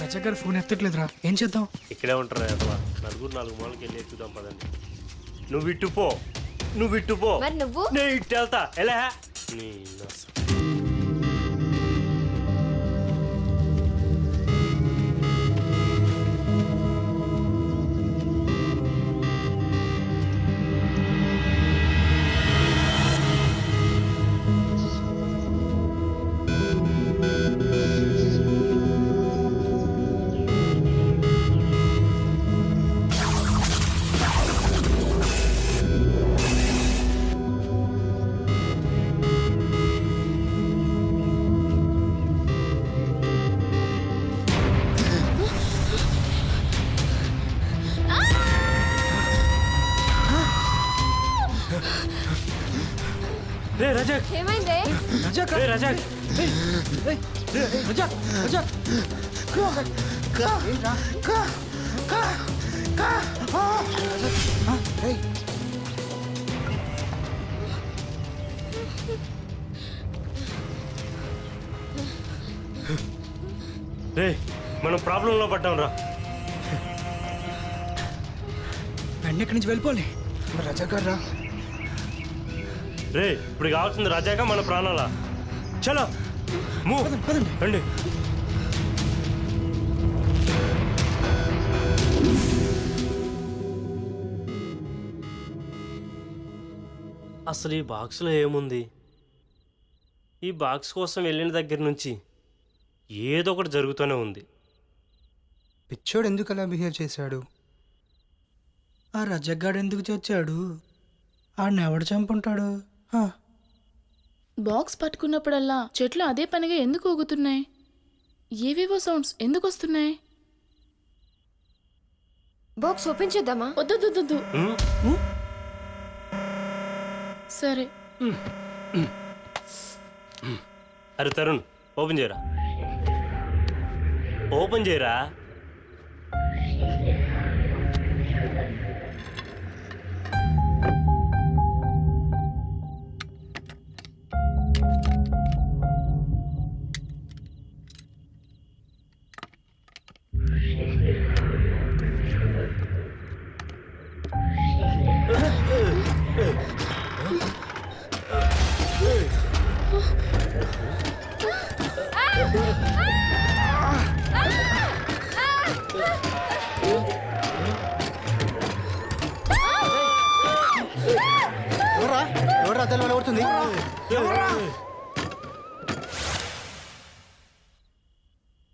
రజా గారు ఫోన్ ఎత్తట్లేదురా. ఏం చేద్దాం? ఇక్కడే ఉంటారా అసలు నలుగురు నాలుగు మూలకి వెళ్ళి ఎక్కుదాం పదండి. నువ్వు ఇట్టు పో. నువ్వు ఇట్టు పో. మరి నువ్వు? నేను ఇట్టు వెళ్తా. ఎలా? నీ నస. రజాక్! రజాక్! రజాక్ రజాక్! రే మనం ప్రాబ్లంలో పడ్డాం రా వెండి ఎక్కడి నుంచి వెళ్ళిపోవాలి? రజాకారు రా. రే ఇప్పుడు కావాల్సింది రజాగా మన ప్రాణాలా? చలో. రండి. అసలు ఈ బాక్స్లో ఏముంది? ఈ బాక్స్ కోసం వెళ్ళిన దగ్గర నుంచి ఏదో ఒకటి జరుగుతూనే ఉంది. పిచ్చోడు ఎందుకు అలా బిహేవ్ చేశాడు? ఆ రజగ్గాడు ఎందుకు చచ్చాడు? ఆడిని ఎవడు చంపుంటాడు? బాక్స్ పట్టుకున్నప్పుడల్లా చెట్లు అదే పనిగా ఎందుకు ఊగుతున్నాయి? ఏవేవో సౌండ్స్ ఎందుకు వస్తున్నాయి? బాక్స్ ఓపెన్ చేద్దామా? ఉమ్, సరే. అరే తరుణ్ ఓపెన్ చేయరా? ఓపెన్ చేయరా?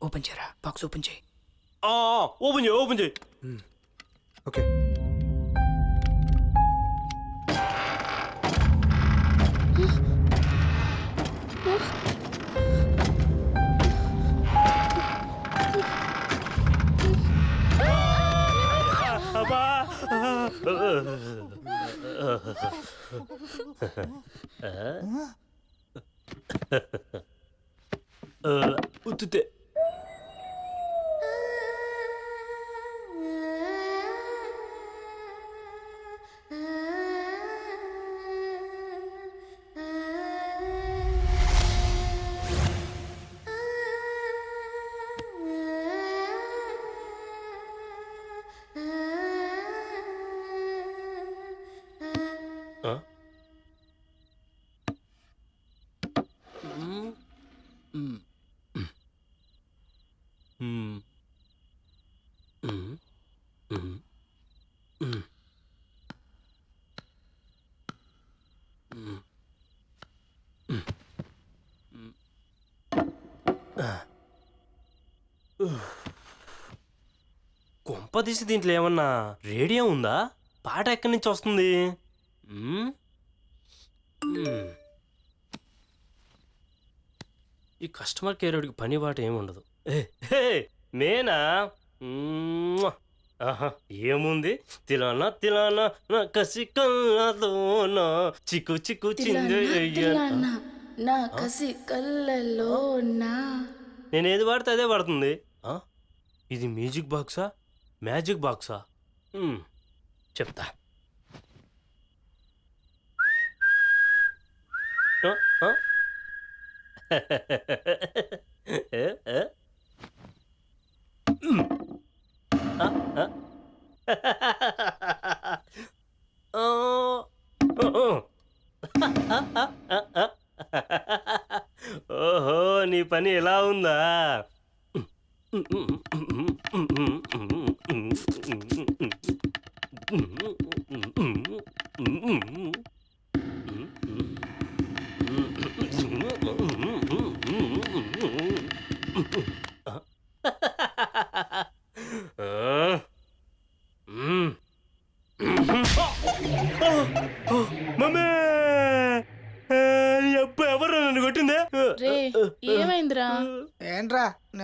ఓపెన్ చేయరా? బాక్స్ ఓపెన్ చేయి. ఆ, ఓపెన్ చేయి ఓపెన్ చేయి. ఓకే. అబ్బా. ఉత్తుతే ఆ. ఉఫ్. కొంప తీసి దీంట్లో ఏమన్నా రేడియో ఉందా? పాట ఎక్కడి నుంచి వస్తుంది. ఈ కస్టమర్ కేర్ వాడికి పని బాట ఏమి ఉండదు. నేనా? ఏముంది? తిలానా తిలానా నా కసి కళ్ళలోన చిక్కు చిక్కు తిలానా, నా కసి కళ్ళల్లో నా నేను ఏది వాడితే అదే పడుతుంది ఇది మ్యూజిక్ బాక్సా? మ్యాజిక్ బాక్సా? చెప్తా. ఓ ఓహో నీ పని ఎలా ఉందా? మమ్మీ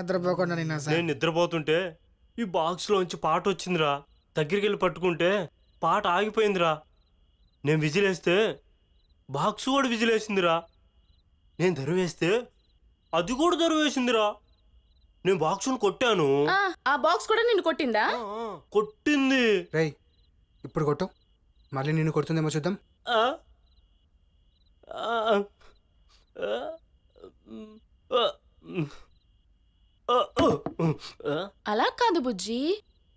నిద్రపోకుండా నిన్న నేను నిద్రపోతుంటే ఈ బాక్స్ లోంచి పాట వచ్చిందిరా. దగ్గరికి వెళ్ళి పట్టుకుంటే పాట ఆగిపోయిందిరా. నేను విజిలేస్తే బాక్స్ కూడా విజిలేసిందిరా. నేను దరువేస్తే అది కూడా దరువేసిందిరా. నేను బాక్సును కొట్టాను. ఆ, ఆ బాక్స్ కూడా నిన్ను కొట్టిందా? కొట్టింది. రేయ్ ఇప్పుడు కొట్టు. మళ్ళీ నిన్ను కొడుతుందేమో చూద్దాం ఆ? ఆ, ఆ, మ్, ఆ, మ్, ఆ, ఆ, ఆ, అలా కాదు బుజ్జి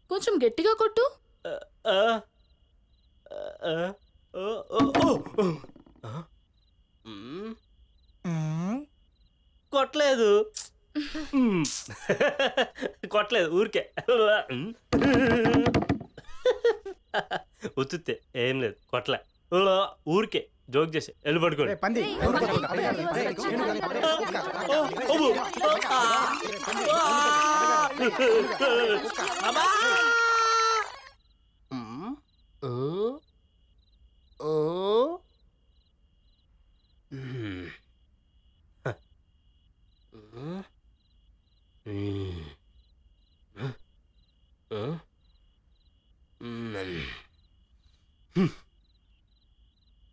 కొంచెం గట్టిగా కొట్టు కొట్టలేదు కొట్టలేదు ఊరికే ఉత్తుతే ఏం లేదు కొట్టలే ఊరికే జోక్ చేసి వెళ్ళి పడుకోండి పంది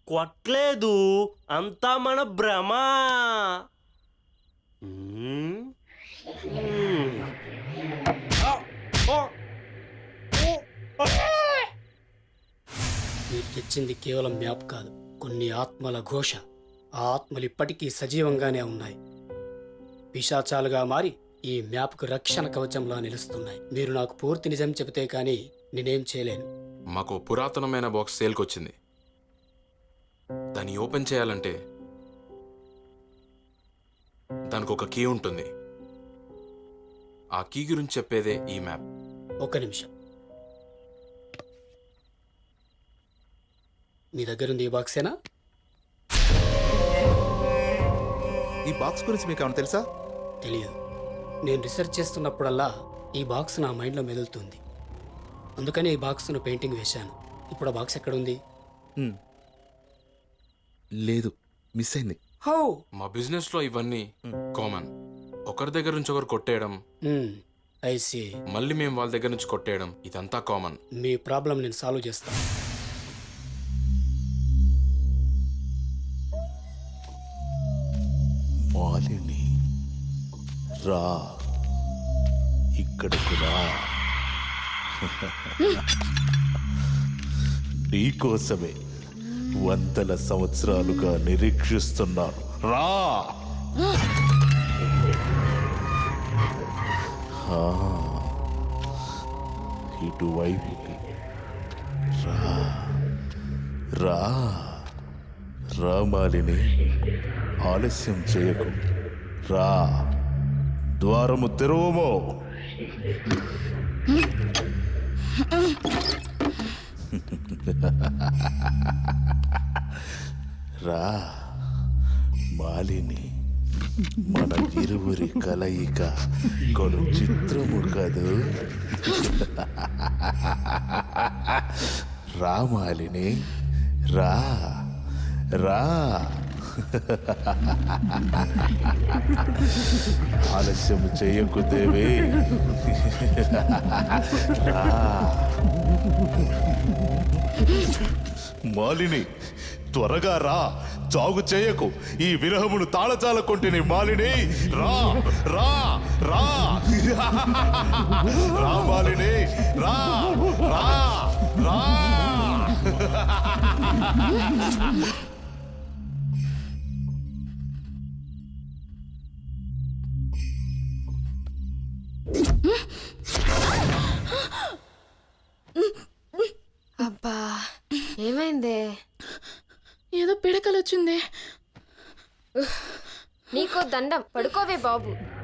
కొట్లేదు. అంతా మన భ్రమ. తెచ్చింది కేవలం మ్యాప్ కాదు కొన్ని ఆత్మల ఘోష. ఆ ఆత్మలు ఇప్పటికీ సజీవంగానే ఉన్నాయి. పిశాచాలుగా మారి ఈ మ్యాప్కు రక్షణ కవచంలా నిలుస్తున్నాయి. మీరు నాకు పూర్తి నిజం చెబితే కానీ నేనేం చేయలేను. మాకు పురాతనమైన బాక్స్ సేల్కి వచ్చింది దాన్ని ఓపెన్ చేయాలంటే దానికి ఒక కీ ఉంటుంది. ఆ కీ గురించి చెప్పేదే ఈ మ్యాప్. ఒక్క నిమిషం. మీ దగ్గరుంది ఈ బాక్సేనా? ఈ బాక్స్ గురించి మీకు ఏమైనా తెలుసా? తెలియదు నేను రీసెర్చ్ చేస్తున్నప్పుడల్లా ఈ బాక్స్ నా మైండ్లో మెదులుతుంది. అందుకని ఈ బాక్స్ను పెయింటింగ్ వేశాను. ఇప్పుడు ఆ బాక్స్ ఎక్కడుంది? లేదు మిస్ అయింది. హౌ? మా బిజినెస్లో ఇవన్నీ కామన్. ఒకరి దగ్గర నుంచి ఒకరు కొట్టేయడం ఐసి మళ్ళీ మేము వాళ్ళ దగ్గర నుంచి కొట్టేయడం ఇదంతా కామన్. మీ ప్రాబ్లం నేను సాల్వ్ చేస్తాను మాలిని రా ఇక్కడికి రా. నీకోసమే వందల సంవత్సరాలుగా నిరీక్షిస్తున్నాను. రా! ఇటువైపు రా. రా. రా మాలిని ఆలస్యం చేయకు. రా. ద్వారము తెరవమో. రా మాలిని. మన ఇరువురి కలయిక కొను చిత్రము కదూ రా మాలిని. రా రా. ఆలస్యము చేయకు దేవి. మాలిని త్వరగా రా. చాగు చేయకు. ఈ విరహమును తాళచాల కొంటిని మాలిని. రా రా రా. రా మాలిని రా రా రా. దండం. పడుకోవే బాబు.